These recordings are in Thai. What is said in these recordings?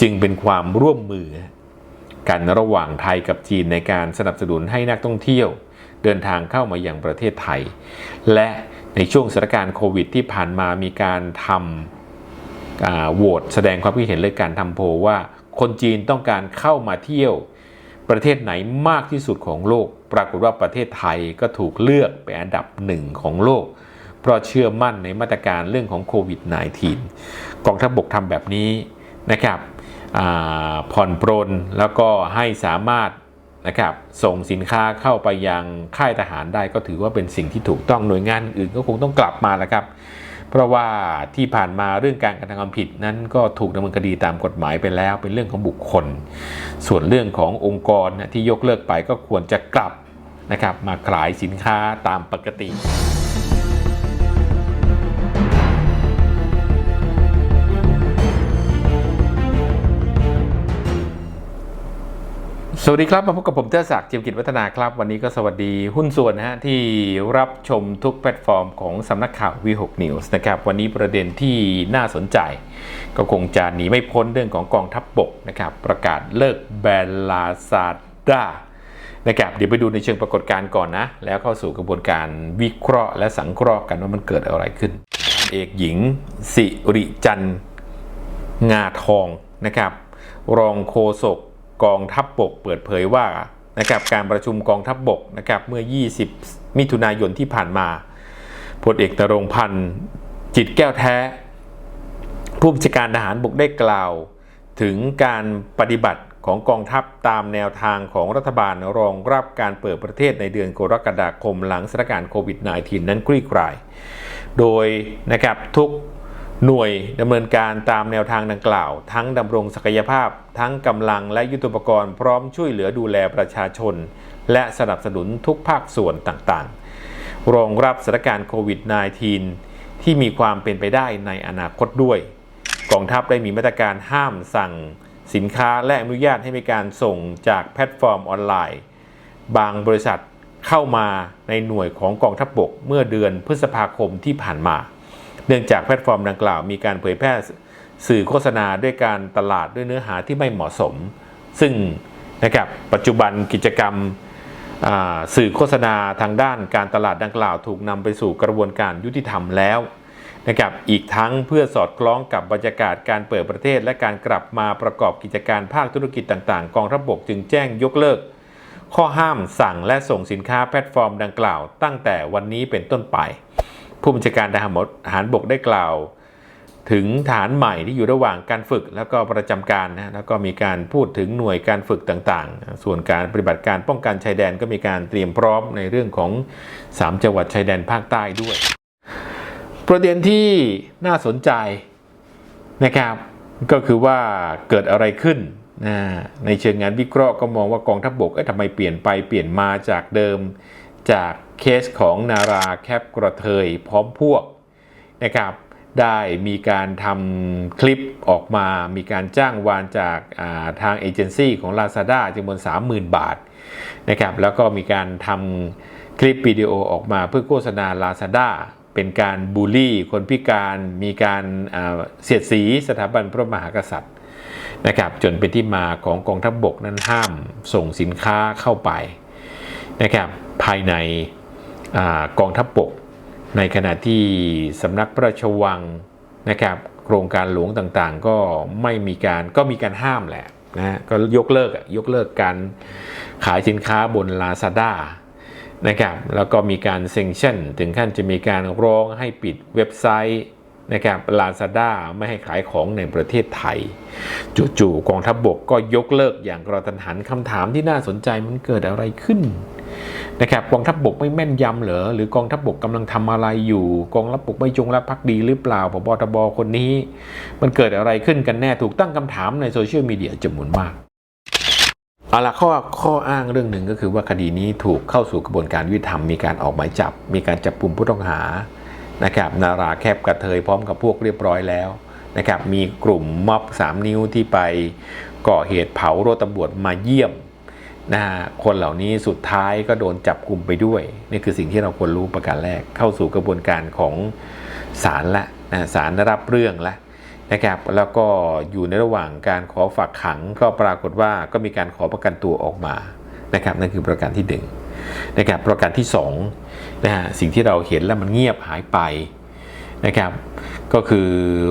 จึงเป็นความร่วมมือ กันระหว่างไทยกับจีนในการสนับสนุนให้นักท่องเที่ยว เดินทางเข้ามาอย่างประเทศไทย และในช่วงสถานการณ์โควิดที่ผ่านมามีการทำโหวตแสดงความคิดเห็นเลยการทำโพว่าคนจีนต้องการเข้ามาเที่ยวประเทศไหนมากที่สุดของโลก ปรากฏว่าประเทศไทยก็ถูกเลือกเป็นอันดับหนึ่งของโลก เพราะเชื่อมั่นในมาตรการเรื่องของโควิด -19 กองทัพบกทำแบบนี้นะครับ ผ่อนปรนแล้วก็ให้สามารถนะครับส่งสินค้าเข้าไปยังค่ายทหารได้ก็ถือว่าเป็นสิ่งที่ถูกต้องหน่วยงานอื่นก็คงต้องกลับมาแล้วครับ เพราะว่าที่ผ่านมาเรื่องการกระทำความผิดนั้นก็ถูกดำเนินคดีตามกฎหมายไปแล้ว เป็นเรื่องของบุคคล ส่วนเรื่องขององค์กรที่ยกเลิกไปก็ควรจะกลับนะครับมาขายสินค้าตามปกติ สวัสดีครับ มาพบกับผมเจ้าศักดิ์จิมกิจวัฒนาครับ วันนี้ก็สวัสดีหุ้นส่วนนะฮะที่รับชมทุกแพลตฟอร์มของสำนักข่าว V6 News นะครับ วันนี้ประเด็นที่น่าสนใจ ก็คงจะหนีไม่พ้นเรื่องของกองทัพบบกนะครับ ประกาศเลิกแบนลาซาด้านะครับเดี๋ยวไปดูในเชิงปรากฏการณ์ก่อนนะ แล้วเข้าสู่กระบวนการวิเคราะห์และสังเคราะห์กันว่ามันเกิดอะไรขึ้น เอกหญิง สิริจันทร์งาทองนะครับรองโฆษก กองทัพบบกเปิดเผยว่านะครับการประชุมกองทัพบบกนะครับเมื่อ 20 มิถุนายนที่ผ่านมาพลเอกนรงพันธ์จิตแก้วแท้ ผู้บัญชาการทหารบกได้กล่าว ถึงการปฏิบัติของกองทัพตามแนวทางของรัฐบาลรองรับการเปิดประเทศในเดือนกรกฎาคมหลังสถานการณ์โควิด -19 นั้นคลี่คลาย โดยนะครับทุก หน่วยดำเนินการตามแนวทางดังกล่าว ทั้งดำรงศักยภาพ ทั้งกำลังและยุทธปกรณ์พร้อมช่วยเหลือดูแลประชาชน และสนับสนุนทุกภาคส่วนต่างๆ รองรับสถานการณ์โควิด -19 ที่มีความเป็นไปได้ในอนาคตด้วย กองทัพได้มีมาตรการห้ามสั่ง สินค้าและอนุญาตให้มีการส่งจากแพลตฟอร์มออนไลน์ บางบริษัทเข้ามาในหน่วยของกองทัพบบกเมื่อเดือนพฤษภาคมที่ผ่านมา เนื่องจากแพลตฟอร์มดังกล่าวมีการเผยแพร่สื่อโฆษณาด้วยการตลาดด้วยเนื้อหาที่ไม่เหมาะสม ซึ่งนะครับปัจจุบันกิจกรรมสื่อโฆษณาทางด้านการตลาดดังกล่าวถูกนำไปสู่กระบวนการยุติธรรมแล้วนะครับอีกทั้งเพื่อสอดคล้องกับบรรยากาศการเปิดประเทศ และการกลับมาประกอบกิจการภาคธุรกิจต่างๆ กองทัพบกจึงแจ้งยกเลิก ข้อห้ามสั่งและส่งสินค้าแพลตฟอร์มดังกล่าว ตั้งแต่วันนี้เป็นต้นไป ผู้บัญชาการทหารบกทหารบกได้กล่าว ถึงฐานใหม่ที่อยู่ระหว่างการฝึกแล้วก็ประจำการนะแล้วก็มีการพูดถึงหน่วยการฝึกต่างๆ ส่วนการปฏิบัติการป้องกันชายแดนก็มีการเตรียมพร้อมในเรื่องของ 3 จังหวัดชายแดนภาคใต้ด้วย ประเด็นที่น่าสนใจนะครับก็คือว่าเกิดอะไรขึ้นนะในเชิงงานวิเคราะห์ก็มองว่ากองทัพบบกเอ๊ะทำไมเปลี่ยนไปเปลี่ยนมาจากเดิมจาก เคสของนาราแคปกระเทยพร้อมพวกนะครับได้มีการทำคลิปออกมา มีการจ้างวานจากาทางเอเจนซี่ของ Lazada จำนวน 30,000 บาทนะครับแล้วก็มีการทำคลิปวิดีโอออกมาเพื่อโฆษณา Lazada เป็นการบูลลี่ คนพิการ มีการาเสียดสีสถาบันพระมหากษัตริย์นะครับจนเป็นที่มาของกองทัพบบกนั้นห้ามส่งสินค้าเข้าไปนะครับภายใน อกองทัพบบก ในขณะที่สำนักพระราชวังนะครับโครงการหลวงต่างๆ ก็ไม่มีการก็มีการห้ามแหละนะก็ยกเลิกยกเลิกการขายสินค้าบน Lazada นะครับแล้วก็มีการเซ็งชั่น ถึงขั้นจะมีการร้องให้ปิดเว็บไซต์ นะครับ Lazada ไม่ให้ขายของในประเทศไทย จู่ๆกองทัพบบกก็ยกเลิกอย่างกระทันหันคำถามที่น่าสนใจมันเกิดอะไรขึ้นนะครับกองทัพบบกไม่แม่นยำเหรอหรือกองทัพบบกกำลังทำอะไรอยู่ กองรับบกไม่จงรักภักดีหรือเปล่าพบทบคนนี้ มันเกิดอะไรขึ้นกันแน่ถูกตั้งคำถามในโซเชียลมีเดียจำนวนมากเอาละข้อข้ออ้างเรื่องหนึ่งก็คือว่าคดีนี้ถูกเข้าสู่กระบวนการยุติธรรมมีการออกหมายจับ มีการจับกลุ่มผู้ต้องหา นะครับนาราแคบกระเทยพร้อมกับพวกเรียบร้อยแล้วนะครับมีกลุ่มม็อบ 3 นิ้วที่ไปก่อเหตุเผารถตำรวจมาเยี่ยมนะฮะคนเหล่านี้สุดท้ายก็โดนจับกลุ่มไปด้วย นี่คือสิ่งที่เราควรรู้ประการแรกเข้าสู่กระบวนการของศาลละนะศาลรับเรื่องละนะครับแล้วก็อยู่ในระหว่างการขอฝากขังก็ปรากฏว่าก็มีการขอประกันตัวออกมานะครับนั่นคือประการที่หนึ่ง นะครับประการที่สองนะฮะสิ่งที่เราเห็นแล้วมันเงียบหายไปนะครับก็คือ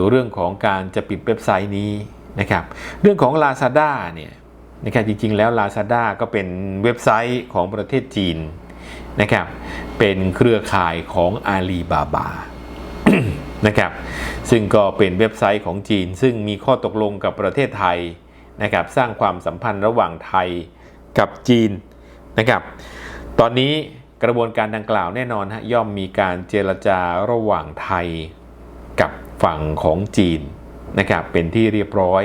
เรื่องของการจะปิดเว็บไซต์นี้นะครับเรื่องของ Lazada เนี่ยนะครับจริงๆแล้ว Lazada ก็เป็นเว็บไซต์ของประเทศจีนนะครับเป็นเครือข่ายของ Alibaba นะครับซึ่งก็เป็นเว็บไซต์ของจีน ซึ่งมีข้อตกลงกับประเทศไทยนะครับสร้างความสัมพันธ์ระหว่างไทยกับจีนนะครับ ตอนนี้กระบวนการดังกล่าวแน่นอนฮะย่อมมีการเจรจาระหว่างไทยกับฝั่งของจีนนะครับเป็นที่เรียบร้อย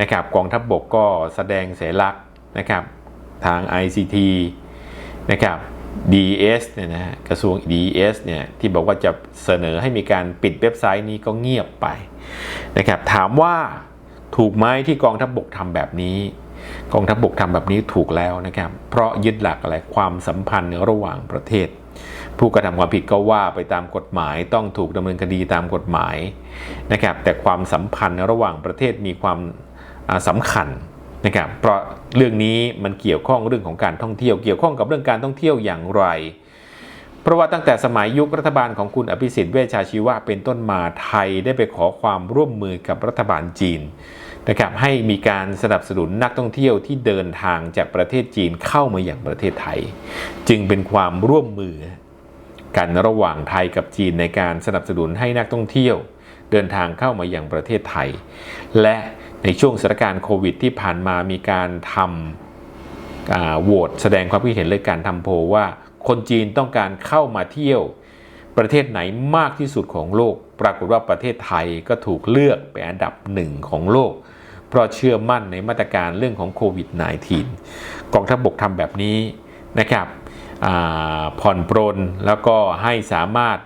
นะครับกองทัพบบกก็แสดงเสนลักษณ์นะครับทาง ICT นะครับ DS เนี่ยนะฮะกระทรวง DS เนี่ยที่บอกว่าจะเสนอให้มีการปิดเว็บไซต์นี้ก็เงียบไปนะครับถามว่าถูกไหมที่กองทัพบบกทำแบบนี้ กองทัพบบกทำแบบนี้ถูกแล้วนะครับ เพราะยึดหลักอะไรความสัมพันธ์ระหว่างประเทศ ผู้กระทำความผิดก็ว่าไปตามกฎหมายต้องถูกดำเนินคดีตามกฎหมายนะครับ แต่ความสัมพันธ์ระหว่างประเทศมีความอ่าสำคัญนะครับเพราะเรื่องนี้มันเกี่ยวข้องเรื่องของการท่องเที่ยว เกี่ยวข้องกับเรื่องการท่องเที่ยวอย่างไร เพราะว่าตั้งแต่สมัยยุครัฐบาลของคุณอภิสิทธิ์เวชชาชีวะเป็นต้นมาไทยได้ไปขอความร่วมมือกับรัฐบาลจีน นะครับให้มีการสนับสนุนนักท่องเที่ยวที่เดินทางจากประเทศจีนเข้ามาอย่างประเทศไทย จึงเป็นความร่วมมือกันระหว่างไทยกับจีนในการสนับสนุนให้นักท่องเที่ยวเดินทางเข้ามาอย่างประเทศไทย และในช่วงสถานการณ์โควิดที่ผ่านมามีการทำโหวตแสดงความคิดเห็นเลยการทำโพว่า คนจีนต้องการเข้ามาเที่ยวประเทศไหนมากที่สุดของโลก ปรากฏว่าประเทศไทยก็ถูกเลือกเป็นอันดับหนึ่งของโลก ราะเชื่อมั่นในมาตรการเรื่องของโควิด -19 กองทัพบกทำแบบนี้นะครับผ่อนปรนแล้วก็ให้สามารถ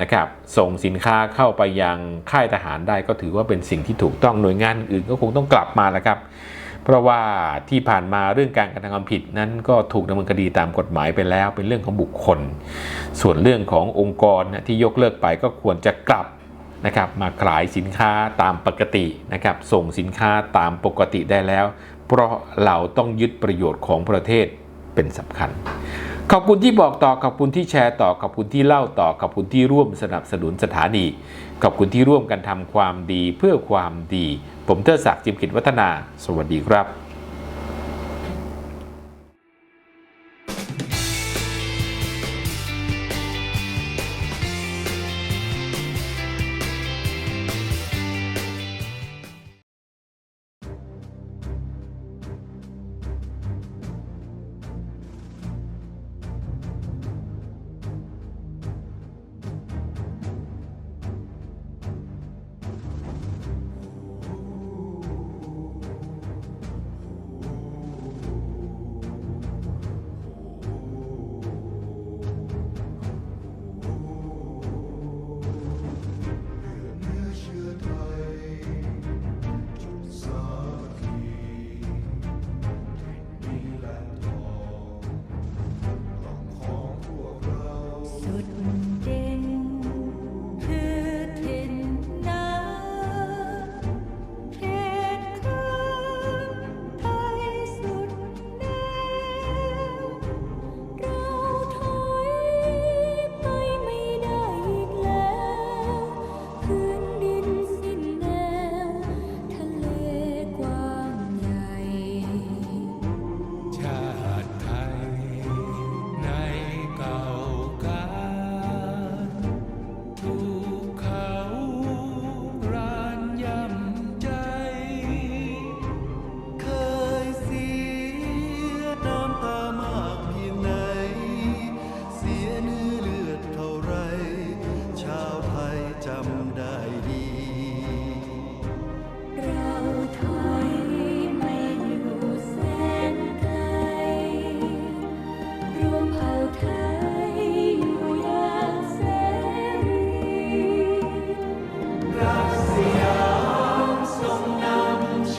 นะครับส่งสินค้าเข้าไปยังค่ายทหารได้ก็ถือว่าเป็นสิ่งที่ถูกต้องหน่วยงานอื่นก็คงต้องกลับมาแล้วครับ เพราะว่าที่ผ่านมาเรื่องการกระทำความผิดนั้นก็ถูกดำเนินคดีตามกฎหมายไปแล้ว เป็นเรื่องของบุคคล ส่วนเรื่องขององค์กรที่ยกเลิกไปก็ควรจะกลับ นะครับมาขายสินค้าตามปกตินะครับส่งสินค้าตามปกติได้แล้ว เพราะเราต้องยึดประโยชน์ของประเทศเป็นสำคัญ ขอบคุณที่บอกต่อขอบคุณที่แชร์ต่อขอบคุณที่เล่าต่อขอบคุณที่ร่วมสนับสนุนสถานี ขอบคุณที่ร่วมกันทำความดีเพื่อความดี ผมเทอศักดิ์จิมกิจวัฒนา สวัสดีครับ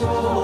Oh.